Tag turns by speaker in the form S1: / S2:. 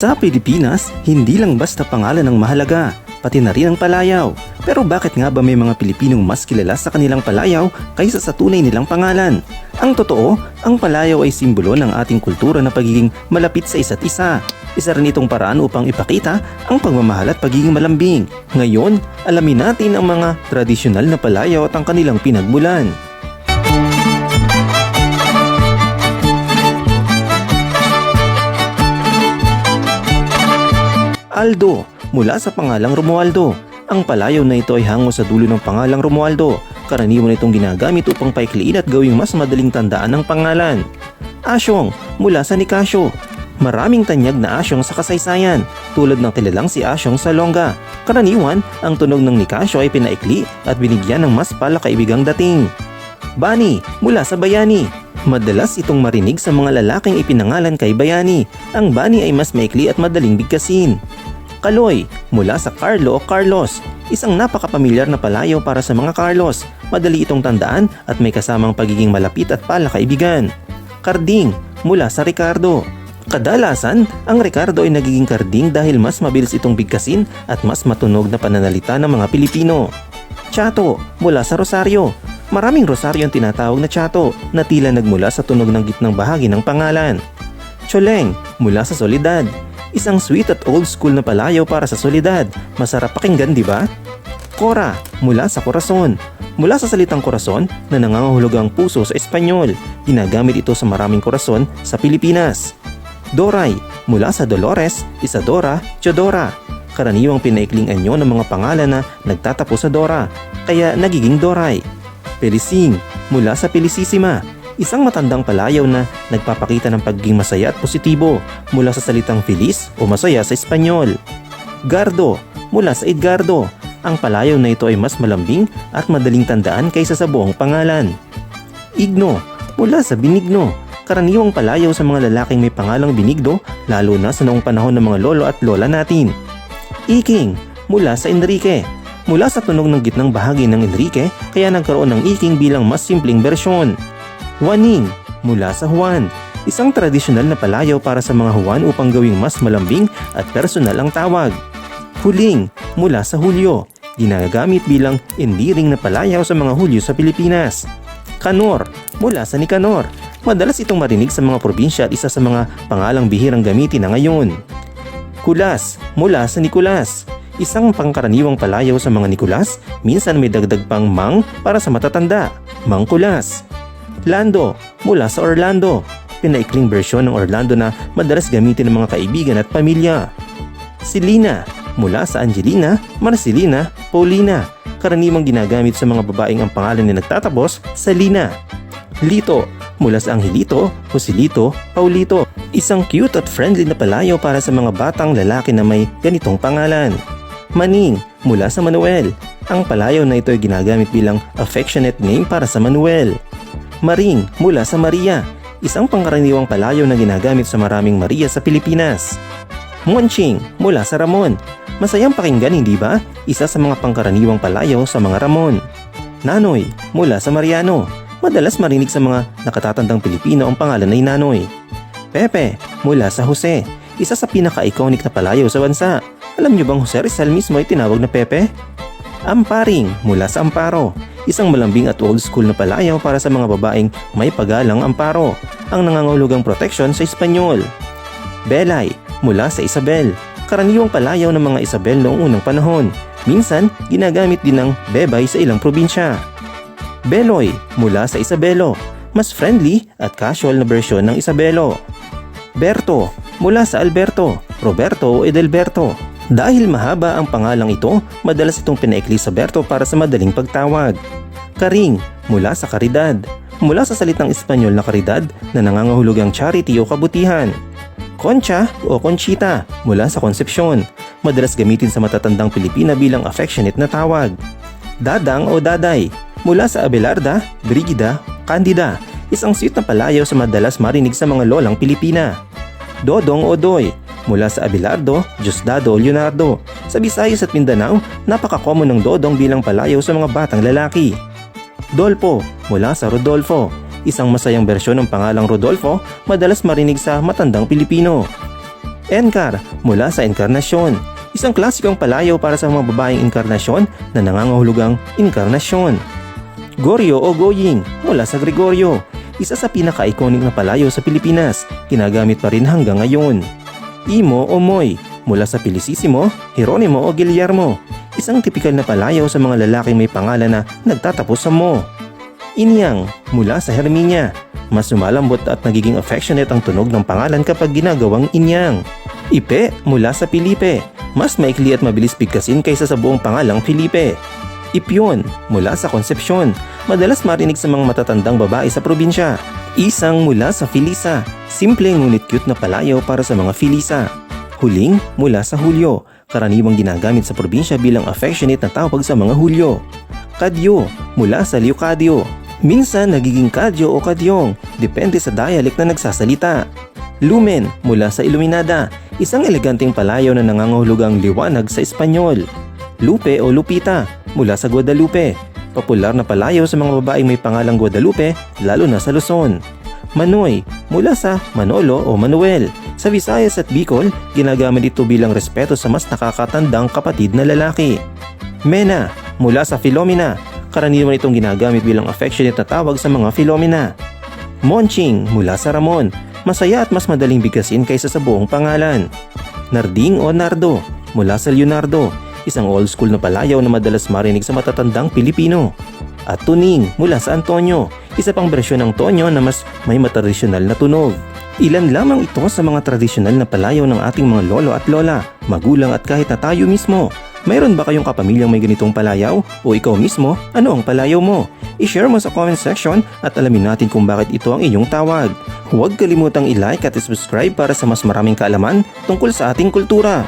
S1: Sa Pilipinas, hindi lang basta pangalan ang mahalaga, pati na rin ang palayaw. Pero bakit nga ba may mga Pilipinong mas kilala sa kanilang palayaw kaysa sa tunay nilang pangalan? Ang totoo, ang palayaw ay simbolo ng ating kultura na pagiging malapit sa isa't isa. Isa rin itong paraan upang ipakita ang pagmamahal at pagiging malambing. Ngayon, alamin natin ang mga tradisyonal na palayaw at ang kanilang pinagmulan. Aldo mula sa pangalang Romualdo. Ang palayaw na ito ay hango sa dulo ng pangalang Romualdo. Karaniwan itong ginagamit upang paikliin at gawing mas madaling tandaan ang pangalan. Asyong mula sa Nicasio. Maraming tanyag na asyong sa kasaysayan, tulad ng kilalang si Asyong Salonga. Karaniwan, ang tunog ng Nicasio ay pinaikli at binigyan ng mas palakaibigang dating. Bani mula sa Bayani. Madalas itong marinig sa mga lalaking ipinangalan kay Bayani. Ang Bani ay mas maikli at madaling bigkasin. Kaloy mula sa Carlo Carlos. Isang napakapamilyar na palayaw para sa mga Carlos. Madali itong tandaan at may kasamang pagiging malapit at palakaibigan. Karding mula sa Ricardo. Kadalasan, ang Ricardo ay nagiging karding dahil mas mabilis itong bigkasin at mas matunog na pananalita ng mga Pilipino. Chato mula sa Rosario. Maraming Rosario ang tinatawag na Chato na tila nagmula sa tunog ng gitnang bahagi ng pangalan. Choleng mula sa Solidad. Isang sweet at old school na palayaw para sa Solidad. Masarap pakinggan, di ba? Cora mula sa Corazon. Mula sa salitang Corazon na nangangahulog ang puso sa Espanyol. Ginagamit ito sa maraming Corazon sa Pilipinas. Doray mula sa Dolores, Isadora, Teodora. Karaniwang pinaikling anyo ng mga pangalan na nagtatapos sa Dora, kaya nagiging Doray. Pelising mula sa Pelisisima. Isang matandang palayaw na nagpapakita ng pagiging masaya at positibo mula sa salitang feliz o masaya sa Espanyol. Gardo mula sa Edgardo. Ang palayaw na ito ay mas malambing at madaling tandaan kaysa sa buong pangalan. Igno mula sa Binigno. Karaniwang palayaw sa mga lalaking may pangalang Binigno lalo na sa noong panahon ng mga lolo at lola natin. Iking mula sa Enrique. Mula sa tunog ng gitnang bahagi ng Enrique kaya nagkaroon ng Iking bilang mas simpleng bersyon. Juaning mula sa Juan. Isang tradisyonal na palayaw para sa mga Juan upang gawing mas malambing at personal ang tawag. Huling mula sa Hulyo. Ginagamit bilang endearing na palayaw sa mga Hulyo sa Pilipinas. Kanor mula sa Nicanor. Madalas itong marinig sa mga probinsya at isa sa mga pangalang bihirang gamitin na ngayon. Kulas mula sa Nicolas. Isang pangkaraniwang palayaw sa mga Nicolas, minsan may dagdag pang mang para sa matatanda, Mang Kulas. Lando mula sa Orlando. Pinaikling bersyon ng Orlando na madalas gamitin ng mga kaibigan at pamilya. Silina mula sa Angelina, Marcelina, Paulina. Karaniwang ginagamit sa mga babaeng ang pangalan na nagtatapos sa Lina. Lito mula sa Angelito, Joselito, Paulito. Isang cute at friendly na palayaw para sa mga batang lalaki na may ganitong pangalan. Maning mula sa Manuel. Ang palayaw na ito ay ginagamit bilang affectionate name para sa Manuel. Maring mula sa Maria. Isang pangkaraniwang palayaw na ginagamit sa maraming Maria sa Pilipinas. Monching mula sa Ramon. Masayang pakinggan hindi ba? Isa sa mga pangkaraniwang palayaw sa mga Ramon. Nanoy mula sa Mariano. Madalas marinig sa mga nakatatandang Pilipino ang pangalan ay Nanoy. Pepe mula sa Jose. Isa sa pinaka-iconic na palayaw sa bansa. Alam niyo bang Jose Rizal mismo ay tinawag na Pepe? Amparing mula sa Amparo. Isang malambing at old school na palayaw para sa mga babaeng may pagalang amparo. Ang nangangahulugang protection sa Espanyol. Belay mula sa Isabel. Karaniwang palayaw ng mga Isabel noong unang panahon. Minsan, ginagamit din ng bebay sa ilang probinsya. Beloy mula sa Isabelo. Mas friendly at casual na bersyon ng Isabelo. Berto mula sa Alberto, Roberto o Edelberto. Dahil mahaba ang pangalang ito, madalas itong pinaikli sa Berto para sa madaling pagtawag. Karing mula sa Karidad. Mula sa salitang Espanyol na karidad na nangangahulugang charity o kabutihan. Concha o Conchita mula sa Konsepsyon. Madalas gamitin sa matatandang Pilipina bilang affectionate na tawag. Dadang o Daday mula sa Abelarda, Brigida, Candida. Isang sweet na palayaw sa madalas marinig sa mga lolang Pilipina. Dodong o Doy mula sa Abelardo, Diosdado o Leonardo. Sa Visayas at Mindanao, napaka-common ng dodong bilang palayaw sa mga batang lalaki. Dolpo mula sa Rodolfo. Isang masayang bersyon ng pangalang Rodolfo, madalas marinig sa matandang Pilipino. Enkar mula sa Enkarnasyon. Isang klasikong palayaw para sa mga babaeng inkarnasyon na nangangahulugang inkarnasyon. Goryo o Goying mula sa Gregorio. Isa sa pinaka-iconic na palayaw sa Pilipinas. Ginagamit pa rin hanggang ngayon. Imo o Moy mula sa Pilisisimo, Hieronimo o Guillermo. Isang tipikal na palayaw sa mga lalaking may pangalan na nagtatapos sa mo. Inyang mula sa Herminia. Mas sumalambot at nagiging affectionate ang tunog ng pangalan kapag ginagawang inyang. Ipe mula sa Filipe. Mas maikli at mabilis bigkasin kaysa sa buong pangalang Felipe. Ipyon mula sa Concepcion. Madalas marinig sa mga matatandang babae sa probinsya. Isang mula sa Filisa. Simple ngunit cute na palayaw para sa mga Filisa. Huling mula sa Hulyo. Karaniwang ginagamit sa probinsya bilang affectionate na tawag sa mga Hulyo. Kadyo mula sa Leocadio. Minsan nagiging kadyo o kadyong, depende sa dialect na nagsasalita. Lumen mula sa Iluminada, isang eleganteng palayaw na nangangahulugang liwanag sa Espanyol. Lupe o Lupita mula sa Guadalupe, popular na palayaw sa mga babaeng may pangalang Guadalupe lalo na sa Luzon. Manoy mula sa Manolo o Manuel. Sa Visayas at Bicol, ginagamit ito bilang respeto sa mas nakakatandang kapatid na lalaki. Mena mula sa Philomena. Karaniwan itong ginagamit bilang affectionate na tawag sa mga Philomena. Monching mula sa Ramon. Masaya at mas madaling bigkasin kaysa sa buong pangalan. Narding o Nardo mula sa Leonardo. Isang old school na palayaw na madalas marinig sa matatandang Pilipino. At Tuning mula sa Antonio. Isa pang bersyon ng Tonyo na mas may matradisyonal na tunog. Ilan lamang ito sa mga tradisyonal na palayaw ng ating mga lolo at lola, magulang at kahit na tayo mismo. Mayroon ba kayong kapamilyang may ganitong palayaw? O ikaw mismo, ano ang palayaw mo? I-share mo sa comment section at alamin natin kung bakit ito ang inyong tawag. Huwag kalimutang i-like at subscribe para sa mas maraming kaalaman tungkol sa ating kultura.